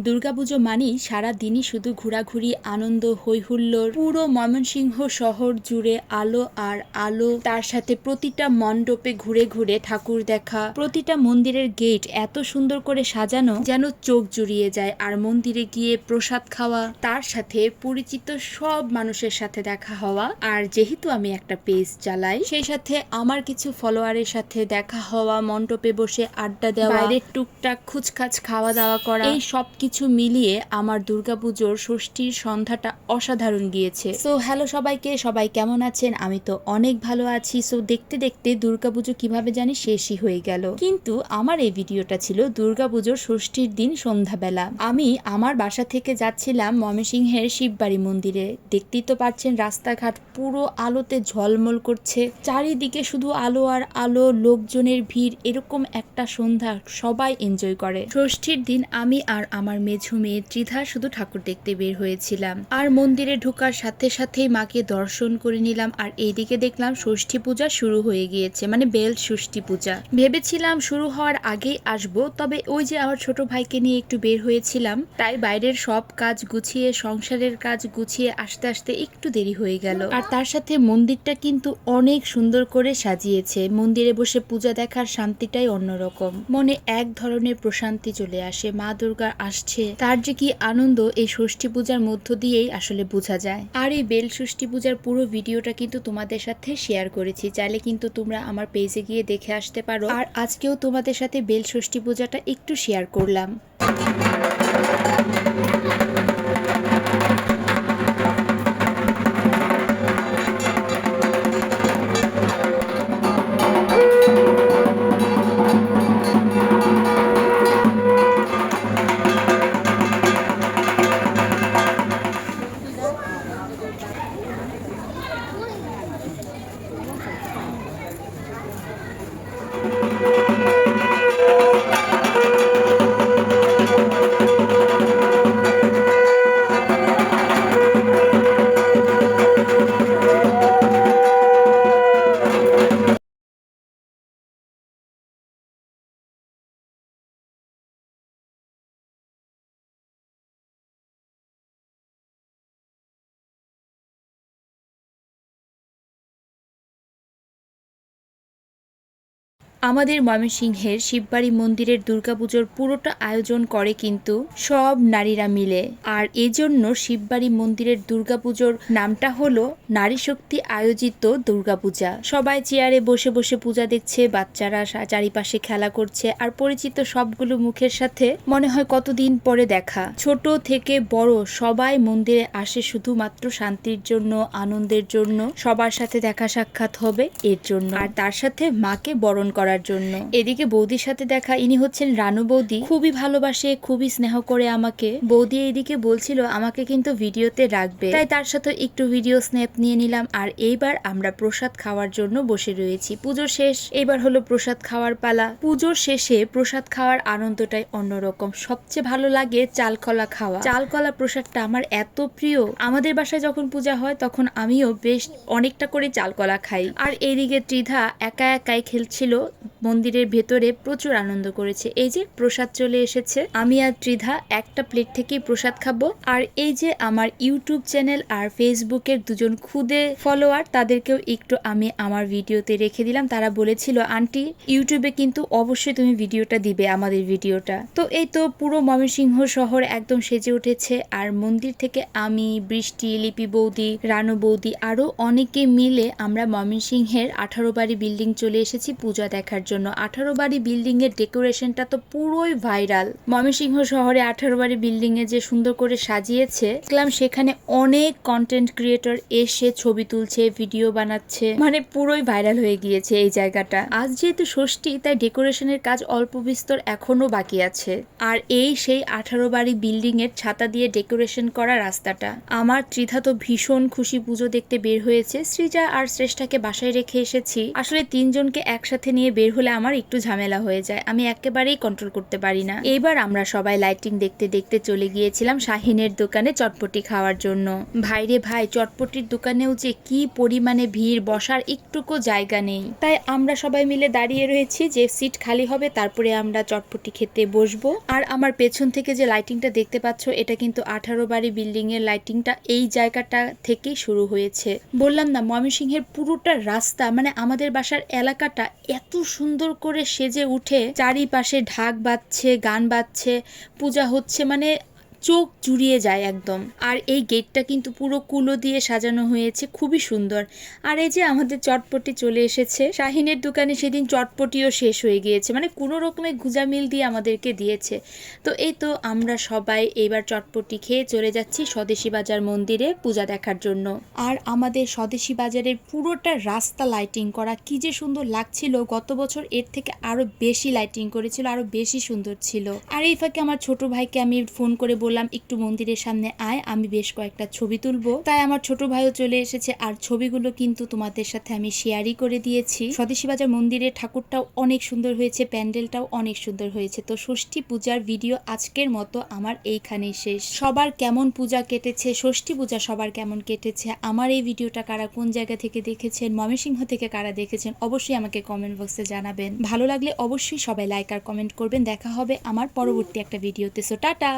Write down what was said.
দুর্গাপুজো মানেই সারা দিনই শুধু ঘোরাঘুরি আনন্দ হৈহুল্লোড় পুরো ময়মনসিংহ শহর জুড়ে আলো আর আলো। তার সাথে প্রতিটা মণ্ডপে ঘুরে ঘুরে ঠাকুর দেখা প্রতিটা মন্দিরের গেট এত সুন্দর করে সাজানো যেন চোখ জুড়িয়ে যায় আর মন্দিরে গিয়ে প্রসাদ খাওয়া তার সাথে পরিচিত সব মানুষের সাথে দেখা হওয়া। আর যেহেতু আমি একটা পেজ চালাই সেই সাথে আমার কিছু ফলোয়ারের সাথে দেখা হওয়া মণ্ডপে বসে আড্ডা দেওয়া বাইরে টুকটাক খুচখাচ খাওয়া দাওয়া করা এই সব কিছু মিলিয়ে আমার দুর্গাপুজোর ষষ্ঠীর সন্ধ্যাটা অসাধারণ গিয়েছে। সো হ্যালো সবাইকে, সবাই কেমন আছেন? আমি তো অনেক ভালো আছি। সো দেখতে দেখতে দুর্গাপুজো কীভাবে জানি শেষই হয়ে গেল। কিন্তু আমার এই ভিডিওটা ছিল দুর্গাপুজোর ষষ্ঠীর দিন সন্ধ্যাবেলা। আমি আমার বাসা থেকে যাচ্ছিলাম ময়মনসিংহের শিববাড়ি মন্দিরে। দেখতেই তো পাচ্ছেন রাস্তাঘাট পুরো আলোতে ঝলমল করছে। চারিদিকে শুধু আলো আর আলো, লোকজনের ভিড়, এরকম একটা সন্ধ্যা সবাই এনজয় করে। ষষ্ঠীর দিন আমি আর আমার মেঝু মেয়ে ত্রিধা শুধু ঠাকুর দেখতে বের হয়েছিলাম। আর মন্দিরে ঢোকার সাথে সাথেই মাকে দর্শন করে নিলাম আর এইদিকে দেখলাম ষষ্ঠী পূজা শুরু হয়ে গিয়েছে মানে বেল ষষ্ঠী পূজা। ভেবেছিলাম শুরু হওয়ার আগেই আসব, তবে ওই যে আমার ছোট ভাইকে নিয়ে একটু বের হয়েছিলাম, তাই বাইরের সব কাজ গুছিয়ে, সংসারের কাজ গুছিয়ে আসতে আসতে একটু দেরি হয়ে গেল। আর তার সাথে মন্দিরটা কিন্তু অনেক সুন্দর করে সাজিয়েছে, মন্দিরে বসে পূজা দেখার শান্তিটাই অন্যরকম। মনে এক ধরনের প্রশান্তি চলে আসে, মা দুর্গা আসছে। তার যে কি আনন্দ, এই ষষ্ঠী পূজার মধ্য দিয়েই আসলে বোঝা যায়। আর এই বেল ষষ্ঠী পূজার পুরো ভিডিওটা কিন্তু তোমাদের সাথে শেয়ার করেছি। চাইলে কিন্তু তোমরা আমার পেজে গিয়ে দেখে আসতে পারো। আর আজকেও তোমাদের সাথে বেল ষষ্ঠী পূজাটা একটু শেয়ার করলাম। আমাদের ময়মনসিংহের শিববাড়ি মন্দিরের দুর্গাপুজোর পুরোটা আয়োজন করে কিন্তু সব নারীরা মিলে। আর এজন্য শিববাড়ি মন্দিরের দুর্গাপুজোর নামটা হলো নারী শক্তি আয়োজিত দুর্গাপূজা। সবাই চেয়ারে বসে বসে পূজা দেখছে, বাচ্চারা চারিপাশে খেলা করছে, আর পরিচিত সবগুলো মুখের সাথে মনে হয় কতদিন পরে দেখা। ছোট থেকে বড় সবাই মন্দিরে আসে শুধুমাত্র শান্তির জন্য, আনন্দের জন্য, সবার সাথে দেখা সাক্ষাৎ হবে এর জন্য। আর তার সাথে মাকে বরণ করার জন্য। এদিকে বৌদির সাথে দেখা, ইনি হচ্ছেন রানু বৌদি। খুবই ভালোবাসে, খুবই স্নেহ করে আমাকে। বৌদি এইদিকে বলছিল, আমাকে কিন্তু ভিডিওতে রাখবে। তাই তার সাথে একটু ভিডিও স্ন্যাপ নিয়ে নিলাম। আর এইবার আমরা প্রসাদ খাওয়ার জন্য বসে রয়েছি। পুজো শেষ, এবার হলো প্রসাদ খাওয়ার পালা। পুজোর শেষে প্রসাদ খাওয়ার আনন্দটাই অন্যরকম। সবচেয়ে ভালো লাগে চালকলা খাওয়া। চালকলা প্রসাদটা আমার এত প্রিয়। আমাদের বাসায় যখন পূজা হয়, তখন আমিও বেশ অনেকটা করে চালকলা খাই। আর এইদিকে ত্রিধা একা একাই খেলছিল। মন্দিরের ভেতরে প্রচুর আনন্দ করেছে। এই যে প্রসাদ চলে এসেছে, আমি আর ত্রিধা একটা প্লেট থেকেই প্রসাদ খাব। আর এই যে আমার ইউটিউব চ্যানেল আর ফেসবুকের দুজন খুদে ফলোয়ার তাদেরকেও একটু আমি আমার ভিডিওতে রেখে দিলাম। তারা বলেছিল, আন্টি, ইউটিউবে কিন্তু অবশ্যই তুমি ভিডিওটা দিবে, আমাদের ভিডিওটা। তো এই তো পুরো ময়মনসিংহ শহর একদম সেজে উঠেছে। আর মন্দির থেকে আমি, বৃষ্টি, লিপি বৌদি, রানু বৌদি, আরও অনেকে মিলে আমরা ময়মনসিংহের আঠারো বাড়ি বিল্ডিং চলে এসেছি, পূজা দেখার জন্য আঠারো বাড়ি বিল্ডিং এর ডেকোরেশনটা তো পুরোই ভাইরাল। ময়মনসিংহ শহরে আঠারো বাড়ি বিল্ডিং এ যে সুন্দর করে সাজিয়েছে, দেখলাম সেখানে অনেক কন্টেন্ট ক্রিয়েটর এসে ছবি তুলছে ভিডিও বানাচ্ছে। মানে পুরোই ভাইরাল হয়ে গিয়েছে এই জায়গাটা। আজ যেহেতু ষষ্ঠী, তাই ডেকোরেশনের কাজ অল্প বিস্তর এখনও বাকি আছে। আর এই সেই আঠারো বাড়ি বিল্ডিং এর ছাতা দিয়ে ডেকোরেশন করা রাস্তাটা। আমার ত্রিধা তো ভীষণ খুশি পুজো দেখতে বের হয়েছে। সৃজা আর শ্রেষ্ঠাকে বাসায় রেখে এসেছি। আসলে তিনজনকে একসাথে নিয়ে বের হলে আমার একটু ঝামেলা হয়ে যায়। আমি একেবারেই কন্ট্রোল করতে পারি না। এইবার আমরা সবাই লাইটিং দেখতে দেখতে চলে গিয়েছিলাম শাহিনের দোকানে চটপটি খাওয়ার জন্য। ভাইরে ভাই, চটপটির দোকানেও যে কি পরিমাণে ভিড়, বসার একটুকু জায়গা নেই। তাই আমরা সবাই মিলে দাঁড়িয়ে রয়েছি যে সিট খালি হবে, তারপরে আমরা চটপটি খেতে বসবো। আর আমার পেছন থেকে যে লাইটিংটা দেখতে পাচ্ছ, এটা কিন্তু আঠারো বাড়ি বিল্ডিং এর লাইটিংটা এই জায়গাটা থেকেই শুরু হয়েছে। বললাম না, ময়মনসিংহের পুরোটা রাস্তা মানে আমাদের বাসার এলাকাটা এত সুন্দর করে সেজে উঠে চারিপাশে ঢাক বাজছে গান বাজছে পূজা হচ্ছে মানে চোখ জুড়িয়ে যায় একদম। আর এই গেটটা কিন্তু পুরো কুলো দিয়ে সাজানো হয়েছে, খুবই সুন্দর। আর এই যে আমাদের চটপটি চলে এসেছে, শাহিনের দোকানে সেদিন চটপটিও শেষ হয়ে গিয়েছে মানে কোনো রকমের গুজামিল দিয়ে আমাদেরকে দিয়েছে। তো এই তো আমরা সবাই এবার চটপটি খেয়ে চলে যাচ্ছি স্বদেশী বাজার মন্দিরে পূজা দেখার জন্য। আর আমাদের স্বদেশী বাজারের পুরোটা রাস্তা লাইটিং করা, কি যে সুন্দর লাগছিল। গত বছর এর থেকে আরও বেশি লাইটিং করেছিল, আরও বেশি সুন্দর ছিল। আর এই ফাঁকে আমার ছোট ভাইকে আমি ফোন করে বললাম, একটু মন্দিরের সামনে আয়, আমি বেশ কয়েকটা ছবি তুলবো। তাই আমার ছোট ভাইও চলে এসেছে, আর ছবিগুলো কিন্তু তোমাদের সাথে আমি শেয়ারই করে দিয়েছি। স্বদেশী বাজার মন্দিরের ঠাকুরটাও অনেক সুন্দর হয়েছে, প্যান্ডেলটাও অনেক সুন্দর হয়েছে। তো ষষ্ঠী পূজার ভিডিও আজকের মতো আমার এইখানেই শেষ। সবার কেমন পূজা কেটেছে, ষষ্ঠী পূজা সবার কেমন কেটেছে, আমার এই ভিডিওটা কারা কোন জায়গা থেকে দেখেছেন, ময়মনসিংহ থেকে কারা দেখেছেন, অবশ্যই আমাকে কমেন্ট বক্সে জানাবেন। ভালো লাগলে অবশ্যই সবাই লাইক আর কমেন্ট করবেন। দেখা হবে আমার পরবর্তী একটা ভিডিওতে। So ta-ta!